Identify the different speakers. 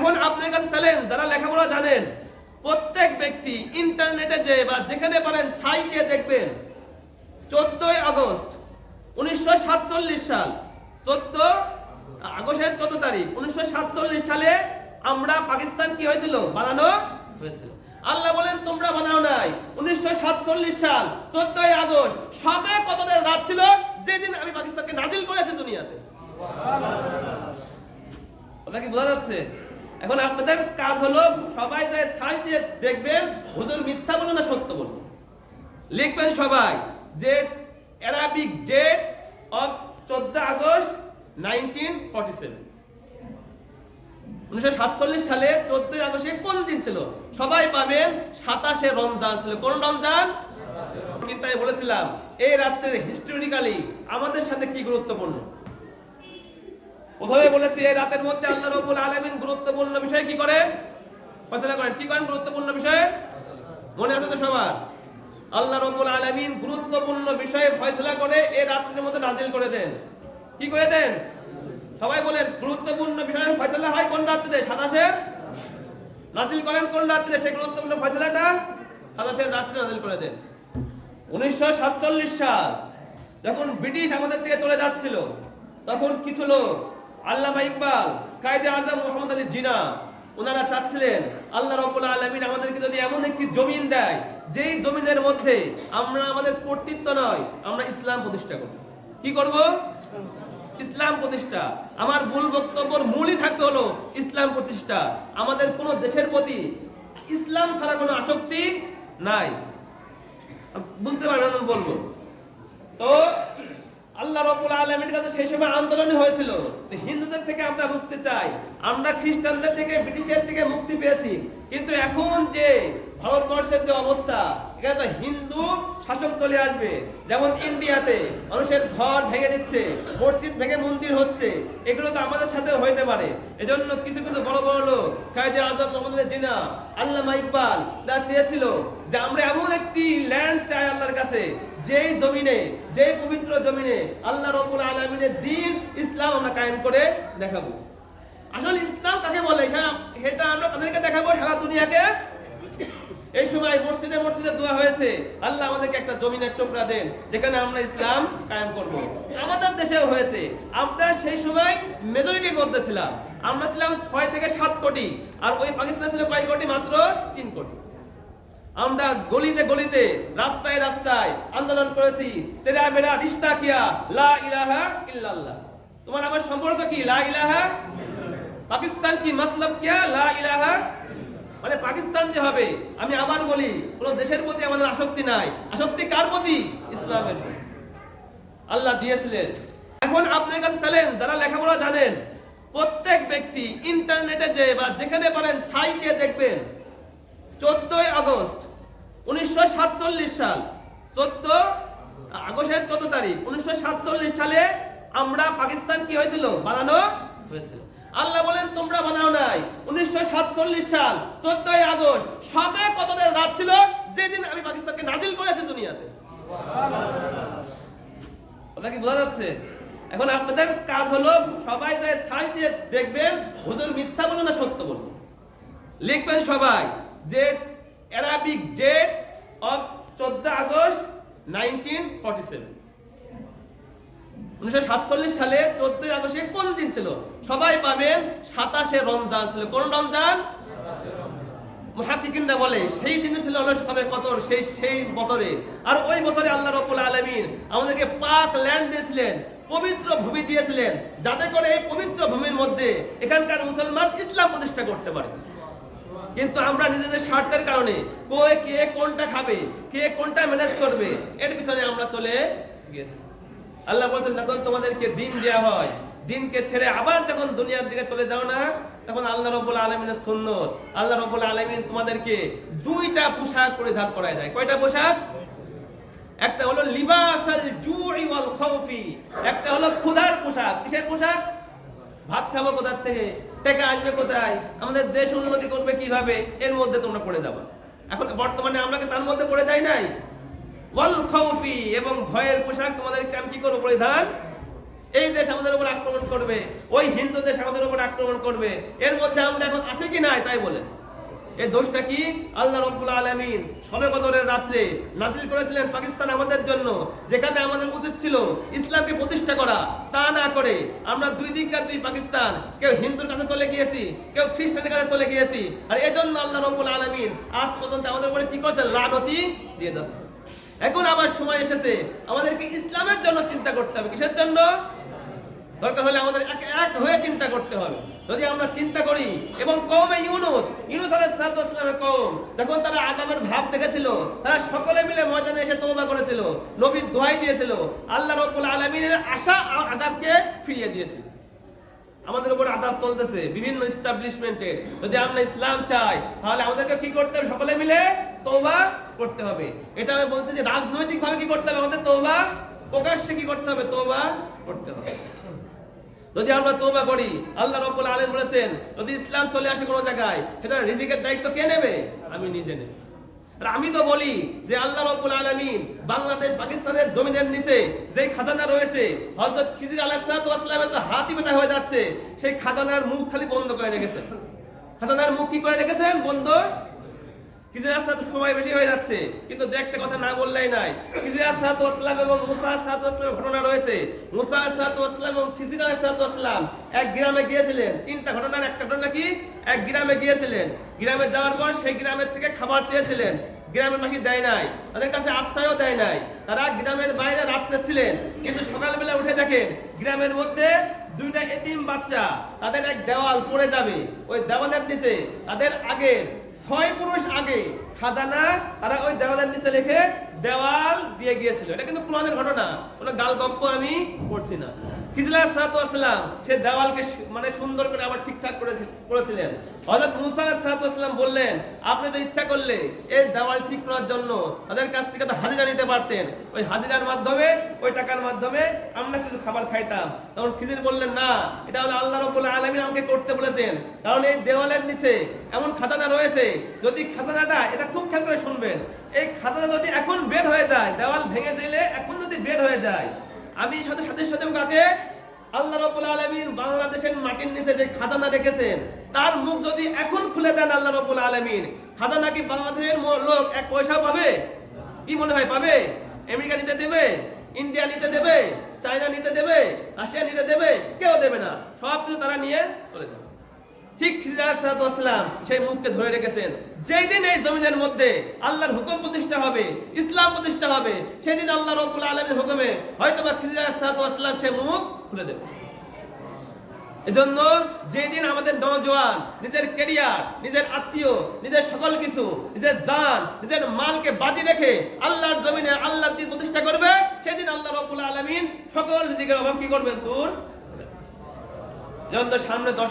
Speaker 1: এখন আপনার কাছে চ্যালেঞ্জ যারা লেখাপড়া জানেন, প্রত্যেক ব্যক্তি ইন্টারনেটে যে বা যেখানে পারেন সাই দিয়ে দেখবেন, চোদ্দই আগস্ট, উনিশশো সাতচল্লিশ সাল, চোদ্দ আগস্টের চোদ্দ তারিখ, উনিশশো সাতচল্লিশ সালে আমরা পাকিস্তান কি হয়েছিল? বানানো হয়েছিল। আল্লাহ বলেন, তোমরা বানাও নাই। উনিশশো সাতচল্লিশ সাল, চোদ্দই আগস্ট, সবে কতদের রাত ছিল, যেদিন আমি পাকিস্তানকে নাজিল করেছি দুনিয়াতে। কথা কি বোঝা যাচ্ছে? এখন আপনাদের কাজ হলো সবাই যায় সাই দিয়ে দেখবেন হুজুর মিথ্যা বলুন না সত্য বলুন। লিখবেন সবাই যে অ্যারাবিক ডেট অফ চোদ্দ আগস্ট নাইনটিন ফর্টি সেভেন উনিশশো সাতচল্লিশ সালে চোদ্দই আগস্টে কোন দিন ছিল? সবাই পাবেন সাতাশে রমজান ছিল। কোন রমজান? কিন্তু আমি বলেছিলাম এই রাত্রের হিস্টোরিক্যালি আমাদের সাথে কি গুরুত্বপূর্ণ? প্রথমে বলেছি, এই রাতের মধ্যে আল্লাহ রবুল আলমিন গুরুত্বপূর্ণ বিষয় কি করে ফয়সালা করেন। কি করেন গুরুত্বপূর্ণ বিষয়ে? মনে আছে তো সবার? আল্লাহ রবুল আলমিন গুরুত্বপূর্ণ বিষয়ে ফয়সলা করে এই রাত্রের মধ্যে নাজিল করে দেন। কি করে দেন? সবাই বলেন, গুরুত্বপূর্ণ বিষয়ে ফয়সলা হয় কোন রাত্রে? সাতাশের? নাজিল করেন কোন রাত্রে? সেই গুরুত্বপূর্ণ ফয়সলাটা সাতাশের রাত্রে নাজিল করে দেন। উনিশশো সাতচল্লিশ সাল যখন ব্রিটিশ আমাদের থেকে চলে যাচ্ছিল, তখন কিছু লোক আল্লামা ইকবাল, কায়দে আজম মোহাম্মদ আলী জিনা ওনারা চাচ্ছিলেন, আল্লাহ রব্বুল আলমিন আমাদেরকে যদি এমন একটি জমিন দেয়, যেই জমিনের মধ্যে আমরা আমাদের কর্তৃত্ব নয়, আমরা ইসলাম প্রতিষ্ঠা করব। কি করব? ইসলাম প্রতিষ্ঠা। আমার মূল বক্তব্যর মূলই থাকতে হলো ইসলাম প্রতিষ্ঠা। আমাদের কোনো দেশের প্রতি ইসলাম ছাড়া কোনো আসক্তি নাই। বুঝতে পারবেন বলব? তো আল্লাহ রবুল আলমের কাছে সেই সময় আন্দোলন হয়েছিল। হিন্দুদের থেকে আমরা মুক্তি চাই। আমরা খ্রিস্টানদের থেকে, ব্রিটিশের থেকে মুক্তি পেয়েছি। কিন্তু এখন যে ভারতবর্ষের যে অবস্থা, এখানে তো হিন্দু শাসক চলে আসবে। যেমন ইন্ডিয়াতে মানুষের ঘর ভেঙে দিচ্ছে, মসজিদ ভেঙে মন্দির হচ্ছে, এগুলো তো আমাদের সাথে হইতে পারে। এজন্য কিছু কিছু বড় বড় লোক, কায়দে আজম মোহাম্মদ জিনা, আল্লামা ইকবাল তা চেয়েছিল যে আমরা এমন একটি ল্যান্ড চাই আল্লাহর কাছে, যেই জমিনে, যেই পবিত্র জমিনে আল্লাহ রবুল আলমিনের দিন ইসলাম আমরা কায়েম করে দেখাবো। আসলে ইসলাম কাকে বলে? সেটা আমরা তাদেরকে দেখাবো সারা দুনিয়াকে। এই সময় মসজিদে মসজিদে দোয়া হয়েছে, আল্লাহ আমাদেরকে একটা জমিনের টুকরা দেন, যেখানে আমরা ইসলাম কায়েম করব। আমাদের দেশেও হয়েছে। আমরা সেই সময় মেজরিটির মধ্যে ছিলাম। আমরা ছিলাম ছয় থেকে সাত কোটি, আর ওই পাকিস্তান ছিল কয় কোটি? মাত্র তিন কোটি। আমরা গলিতে গলিতে, রাস্তায় রাস্তায় আন্দোলন করেছি, তেরা মেরা রিস্তা কিয়া, লা ইলাহা ইল্লাল্লাহ। তোমার আমার সম্পর্ক কি? লা ইলাহা? পাকিস্তান কি মতলব কিয়া? লা ইলাহা মানে পাকিস্তান যে হবে, আমি আবার বলি, কোন দেশের প্রতি আমাদের আসক্তি নাই। আসক্তি কার প্রতি? ইসলামের আল্লাহ দিয়েছিলেন। এখন আপনার কাছে চ্যালেঞ্জ যারা লেখাপড়া জানেন, প্রত্যেক ব্যক্তি ইন্টারনেটে যে বা যেখানে পারেন সাই দিয়ে দেখবেন। চোদ্দই আগস্ট, উনিশশো সাতচল্লিশ সাল। চোদ্দ আগস্টের চোদ্দ তারিখ, উনিশশো সাতচল্লিশ সালে আমরা পাকিস্তান কি হয়েছিল? বানানো হয়েছিল। আল্লাহ বলেন, তোমরা বানাও নাই। উনিশশো সাতচল্লিশ সাল, চোদ্দই আগস্ট, সবে কতদের রাত ছিল, যেদিন আমি পাকিস্তানকে নাজিল করেছি দুনিয়াতে। কথা কি বোঝা যাচ্ছে? এখন আপনাদের কাজ হলো, সবাই যায় সাই দিয়ে দেখবেন, হুজুর মিথ্যা বলুন না সত্য বলুন লিখবেন সবাই যে অ্যারাবিক ডেট অফ চোদ্দ আগস্ট নাইনটিন ফর্টি সেভেন উনিশশো সাতচল্লিশ সালে চোদ্দই আগস্টে কোন দিন ছিল? সবাই পাবেন সাতাশে রমজান ছিল। কোন রমজান? মুহাক্কিকিনরা বলে, সেই দিনে ছিল সবে সেই সেই বছরে। আর ওই বছরে আল্লাহ আলামিন আমাদেরকে পাক ল্যান্ড দিয়েছিলেন, পবিত্র ভূমি দিয়েছিলেন, যাতে করে এই পবিত্র ভূমির মধ্যে এখানকার মুসলমান ইসলাম প্রতিষ্ঠা করতে পারে। কিন্তু আমরা নিজেদের স্বার্থের কারণে কে কোনটা খাবে, কে কোনটা ম্যানেজ করবে, এর পিছনে আমরা চলে গেছি আল্লাহ বলছেন, যখন তোমাদেরকে দিন দেওয়া হয়, দিনকে ছেড়ে আবার যখন দুনিয়ার দিকে চলে যাও না, তখন আল্লাহ রব্বুল আলমিনের সুন্নত। আল্লাহ রব্বুল আলমিন তোমাদেরকে দুইটা পোশাক পরিধান করায় যায় কয়টা পোশাক? একটা হলো লিবাসাল একটা হলো ক্ষুধার পোশাক। কিসের পোশাক? ভাত খাব কোথার থেকে? টাকা আসবে কোথায়? আমাদের দেশ উন্নতি করবে কীভাবে? এর মধ্যে তোমরা পড়ে যাবে। এখন বর্তমানে আমরা তার মধ্যে পড়ে যাই নাই? এবং ভয়ের পোশাক তোমাদেরকে আমি কি করব পরিধান এই দেশ আমাদের উপর আক্রমণ করবে, ওই হিন্দু দেশ আমাদের উপর আক্রমণ করবে। এর মধ্যে আমরা এখন আছে কি নাই তাই বলেন। এই দোষটা কি? আল্লাহ রব্বুল আলামিন সবে বদরের রাত্রে নাজিল করেছিলেন পাকিস্তান আমাদের জন্য, যেখানে আমাদের উচিত ছিল ইসলামকে প্রতিষ্ঠা করা। তা না করে আমরা দুই দিককার দুই পাকিস্তান, কেউ হিন্দুর কাছে চলে গিয়েছি, কেউ খ্রিস্টানের কাছে চলে গিয়েছি। আর এজন্য আল্লাহ রব্বুল আলামিন আজ পর্যন্ত আমাদের উপরে কি করছে লানতি দিয়ে যাচ্ছে এখন আবার সময় এসেছে। আমাদেরকে ইসলামের জন্য চিন্তা করতে হবে। কিসের জন্য? দরকার হলে আমাদের এক এক হয়ে চিন্তা করতে হবে। যদি আমরা চিন্তা করি, এবং কওমে ইউনুস ইউনুস ওয়াসসালামের কওম, যখন তারা আযাবের ভাব দেখেছিল, তারা সকলে মিলে ময়দানে এসে তওবা করেছিল নবীর দোয়াই দিয়েছিল, আল্লাহ রাব্বুল আলামিনের আশা আর আযাবকে ফিরিয়ে দিয়েছিল আমাদের উপর আদাব চলতেছে, বিভিন্ন এস্টাবলিশমেন্টের যদি আমরা ইসলাম চাই, তাহলে আমাদেরকে কি করতে হবে? সকলে মিলে তওবা করতে হবে। এটা আমি বলতে যে রাজনৈতিক ভাবে কি করতে হবে? আমাদের তওবা প্রকাশ্যে কি করতে হবে? তওবা করতে হবে। যদি আমরা তওবা করি, আল্লাহ রাব্বুল আলামিন বলেছেন, যদি ইসলাম চলে আসে কোনো জায়গায় সেটা রিজিকের দায়িত্ব কে নেবে? আমি নিজে নেব আমি তো বলি যে আল্লাহ রবুল আলমিন বাংলাদেশ, পাকিস্তানের জমিনের নিচে যে খাজানা রয়েছে হজরত খিজির ওয়াসসালামের তো হাতই ব্যথা হয়ে যাচ্ছে, সেই খাজানার মুখ খালি বন্ধ করে রেখেছেন খাজানার মুখ কি করে রেখেছেন? বন্ধ আলাইহিস সালাতু সময় বেশি হয়ে যাচ্ছে। কিন্তু দু একটা কথা না বললেই নাই। আলাইহিস সালাতু ওয়াসসালাম এবং মুসা সালাতু ওয়াসসালামের ঘটনা রয়েছে। মুসা সালাতু ওয়াসসালাম এবং খিজির সালাতু ওয়াসসালাম এক গ্রামে গিয়েছিলেন। তিনটা ঘটনার একটা ঘটনা কি? এক গ্রামে গিয়েছিলেন। গ্রামে যাওয়ার পর সেই গ্রামের থেকে খাবার চেয়েছিলেন। গ্রামের মাসি দেয় নাই। তাদের কাছে আশ্রয়ও দেয় নাই। তারা গ্রামের বাইরে রাত্রে ছিলেন। কিন্তু সকালবেলা উঠে দেখেন গ্রামের মধ্যে দুইটা এতিম বাচ্চা। তাদের এক দেওয়াল পড়ে যাবে। ওই দেওয়ালের নিচে তাদের আগের ছয় পুরুষ আগে খাজানা, তারা ওই দেওয়ালের নিচে লিখে দেওয়াল দিয়ে গিয়েছিল। এটা কিন্তু পুরাণের ঘটনা। কোনো গাল গপ্প আমি করছি না। খিজলা সালাম সে দেওয়ালকে মানে সুন্দর করে আবার ঠিকঠাক করেছি- করেছিলেন। হযরত মুসা সালাম বললেন, আপনি তো ইচ্ছা করলে এই দেওয়াল ঠিক করার জন্য তাদের কাছ থেকে তো হাজিরা নিতে পারতেন। ওই হাজিরার মাধ্যমে, ওই টাকার মাধ্যমে আমরা কিছু খাবার খাইতাম। তখন খিজির বললেন, না, এটা হলো আল্লাহ রব্বুল আলামিন আমাকে করতে বলেছেন। কারণ এই দেওয়ালের নিচে এমন খাজানা রয়েছে, যদি খাজানাটা, এটা খুব খেয়াল করে শুনবেন, এই খাজানা যদি এখন বের হয়ে যায়, দেওয়াল ভেঙে দিলে এখন যদি বের হয়ে যায় আমি সাথে সাথে সাথে কাকে? আল্লাহ রবুল আলমীর বাংলাদেশের মাটির নিচে যে খাজানা রেখেছেন, তার মুখ যদি এখন খুলে দেন আল্লাহ রবুল আলমিন, খাজানা কি বাংলাদেশের লোক এক পয়সা পাবে? কি মনে হয় পাবে? আমেরিকা নিতে দেবে? ইন্ডিয়া নিতে দেবে? চায়না নিতে দেবে? রাশিয়া নিতে দেবে? কেউ দেবে না। সব কিছু তারা নিয়ে চলে যাবে। ঠিক সেই মুখকে ধরে রেখেছেন। যেই দিন এই জমিনের মধ্যে আল্লাহর হুকুম প্রতিষ্ঠা হবে, ইসলাম প্রতিষ্ঠা হবে, সেদিন আল্লাহ রব্বুল আলমের হুকুমে হয়তো বা সে মুখ খুলে দেবে। এজন্য যেদিন আমাদের নজওয়ান, নিজের ক্যারিয়ার, নিজের আত্মীয়, নিজের সকল কিছু, নিজের জান, নিজের মালকে বাজি রেখে আল্লাহর জমিনে আল্লাহর দিন প্রতিষ্ঠা করবে, সেদিন আল্লাহ রব্বুল আলমিন সকল নিজেকে অভাব কি করবেন যেমন সামনে দশ